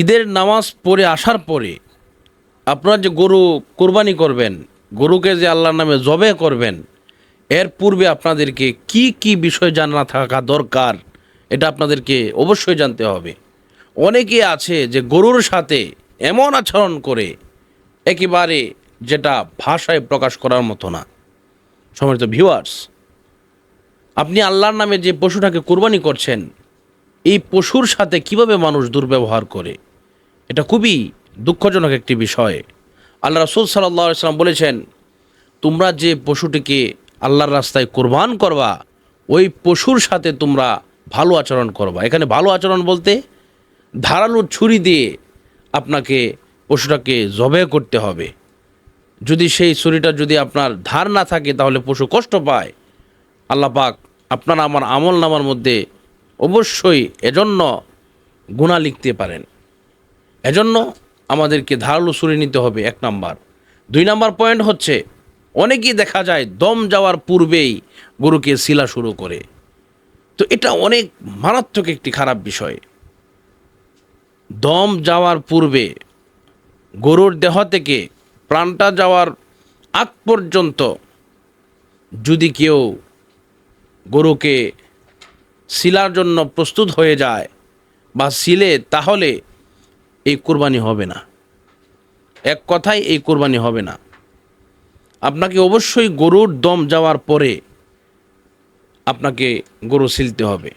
ঈদের নামাজ পড়ে আসার পরে আপনার যে গরু কোরবানি করবেন, গরুকে যে আল্লাহর নামে জবে করবেন, এর পূর্বে আপনাদেরকে কি কি বিষয় জানা থাকা দরকার, এটা আপনাদেরকে অবশ্যই জানতে হবে। অনেকে আছে যে গরুর সাথে এমন আচরণ করে, একেবারে যেটা ভাষায় প্রকাশ করার মতো না। সম্মানিত ভিউয়ার্স আপনি আল্লাহর নামে যে পশুটাকে কোরবানি করছেন এই পশুর সাথে কীভাবে মানুষ দুর্ব্যবহার করে? এটা খুবই দুঃখজনক একটি বিষয়। আল্লাহ রসুল সাল্লাহ সাল্লাম বলেছেন, তোমরা যে পশুটিকে আল্লাহর রাস্তায় কোরবান করবা, ওই পশুর সাথে তোমরা ভালো আচরণ করবা। এখানে ভালো আচরণ বলতে ধারালো ছুরি দিয়ে আপনাকে পশুটাকে জবে করতে হবে। যদি সেই ছুরিটা যদি আপনার ধার না থাকে, তাহলে পশু কষ্ট পায়। আল্লাহ পাক আপনার আমার আমল নামার মধ্যে অবশ্যই এজন্য গুণা লিখতে পারেন। এজন্য আমাদেরকে ধারালো ছুরি নিতে হবে, এক নাম্বার। দুই নাম্বার পয়েন্ট হচ্ছে, অনেকেই দেখা যায় দম যাওয়ার পূর্বেই গরুকে শিলা শুরু করে। তো এটা অনেক মারাত্মক একটি খারাপ বিষয়। দম যাওয়ার পূর্বে গরুর দেহ থেকে প্রাণটা যাওয়ার আগ পর্যন্ত যদি কেউ গরুকে শিলার জন্য প্রস্তুত হয়ে যায় বা শিলে, তাহলে এই কোরবানি হবে না। এক কথায় এই কোরবানি হবে না। আপনাকে অবশ্যই গরুর দম যাওয়ার পরে আপনাকে গরু শিলতে হবে।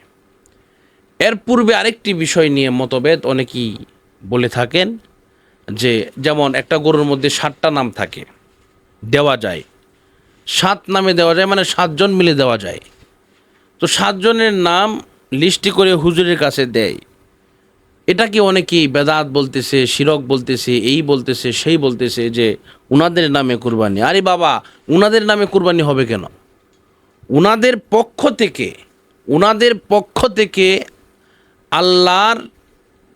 এর পূর্বে আরেকটি বিষয় নিয়ে মতভেদ অনেকেই বলে থাকেন যে, যেমন একটা গরুর মধ্যে সাতটা নাম থাকে, দেওয়া যায়। সাত নামে দেওয়া যায় মানে সাতজন মিলে দেওয়া যায়। তো সাতজনের নাম লিস্টি করে হুজুরের কাছে দেয়। এটাকে অনেকেই বেদাত বলতেছে, শিরক বলতেছে, এই বলতেছে, সেই বলতেছে যে উনাদের নামে কুরবানি। আরে বাবা, উনাদের নামে কুরবানি হবে কেন? উনাদের পক্ষ থেকে, উনাদের পক্ষ থেকে আল্লাহর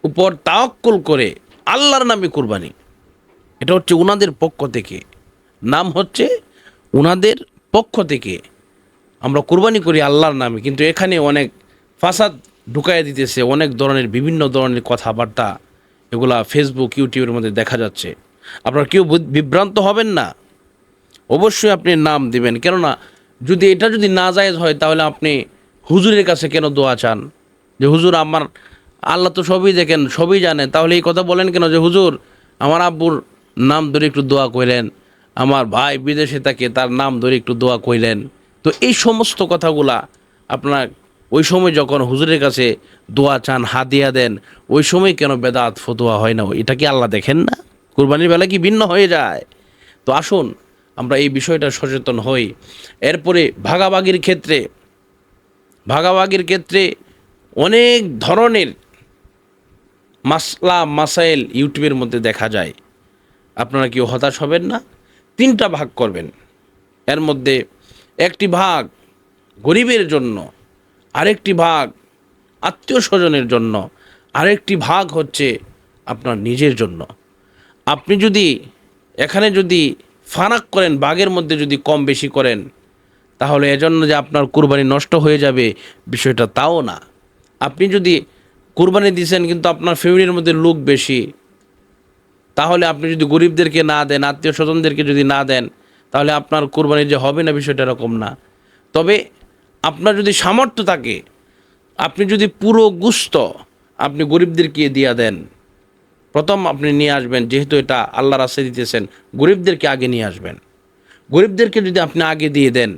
উপর তাওয়াক্কুল করে আল্লাহর নামে কুরবানি। এটা হচ্ছে উনাদের পক্ষ থেকে। নাম হচ্ছে উনাদের পক্ষ থেকে আমরা কুরবানি করি আল্লাহর নামে, কিন্তু এখানে অনেক ফাসাদ ঢুকাইয়া দিতেছে, অনেক ধরনের, বিভিন্ন ধরনের কথাবার্তা, এগুলা ফেসবুক ইউটিউবের মধ্যে দেখা যাচ্ছে। আপনারা কেউ বিভ্রান্ত হবেন না। অবশ্যই আপনি নাম দিবেন, কেননা যদি এটা যদি না জায়েজ হয়, তাহলে আপনি হুজুরের কাছে কেন দোয়া চান? যে, হুজুর, আমার আল্লাহ তো সবই দেখেন, সবই জানেন। তাহলে এই কথা বলেন কেন? যে, হুজুর, আমার আব্বুর নাম ধরে একটু দোয়া কইলেন, আমার ভাই বিদেশে থাকে, তার নাম ধরে একটু দোয়া কইলেন। তো এই সমস্ত কথাগুলা আপনার ওই সময় যখন হুজুরের কাছে দোয়া চান হাদিয়া দেন, ওই সময় কেন বেদাত, ফতোয়া হয় না? এটা কি আল্লাহ দেখেন না? কুরবানির বেলা কি ভিন্ন হয়ে যায়? তো আসুন, আমরা এই বিষয়টা সচেতন হই। এরপরে ভাগাভাগির ক্ষেত্রে ভাগাভাগির ক্ষেত্রে অনেক ধরনের মাসলা, মাসাইল ইউটিউবের মধ্যে দেখা যায়। আপনারা কেউ হতাশ হবেন না, তিনটা ভাগ করবেন। এর মধ্যে একটি ভাগ গরিবের জন্য, আরেকটি ভাগ আত্মীয় স্বজনের জন্য, আরেকটি ভাগ হচ্ছে আপনার নিজের জন্য। আপনি যদি এখানে যদি ফারাক করেন, বাঘের মধ্যে যদি কম বেশি করেন, তাহলে এজন্য যে আপনার কুরবানি নষ্ট হয়ে যাবে বিষয়টা তাও না। আপনি যদি কুরবানি দিয়েছেন কিন্তু আপনার ফ্যামিলির মধ্যে লোক বেশি, তাহলে আপনি যদি গরিবদেরকে না দেন আত্মীয় স্বজনদেরকে যদি না দেন তাহলে আপনার কোরবানি যে হবে না বিষয়টা এরকম না। তবে আপনার যদি সামর্থ্য থাকে, আপনি যদি পুরো গুস্ত আপনি গরিবদেরকে দিয়ে দেন, প্রথম আপনি নিয়ে আসবেন, যেহেতু এটা আল্লাহ রাস্তায় দিতেছেন, গরিবদেরকে আগে নিয়ে আসবেন। গরিবদেরকে যদি আপনি আগে দিয়ে দেন,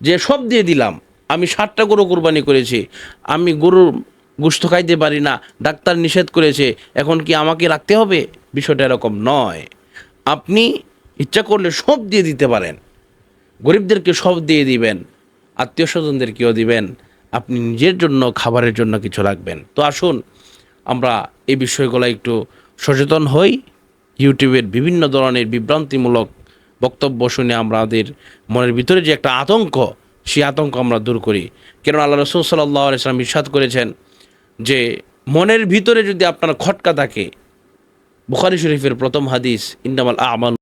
যে সব দিয়ে দিলাম, আমি ষাটটা গরু কোরবানি করেছি, আমি গরুর গুস্ত খাইতে পারি না, ডাক্তার নিষেধ করেছে, এখন কি আমাকে রাখতে হবে? বিষয়টা এরকম নয়। আপনি ইচ্ছা করলে সব দিয়ে দিতে পারেন। গরিবদেরকে সব দিয়ে দিবেন আত্মীয় স্বজনদেরকেও দিবেন, আপনি নিজের জন্য, খাবারের জন্য কিছু রাখবেন। তো আসুন, আমরা এই বিষয়গুলো একটু সচেতন হই। ইউটিউবের বিভিন্ন ধরনের বিভ্রান্তিমূলক বক্তব্য শুনে আমাদের মনের ভিতরে যে একটা আতঙ্ক, সেই আতঙ্ক আমরা দূর করি। কেন আল্লাহ রসুল সাল্লাহ ইসলাম ইরশাদ করেছেন যে, মনের ভিতরে যদি আপনার খটকা থাকে, বুখারি শরীফের প্রথম হাদিস ইন্দামাল আমাল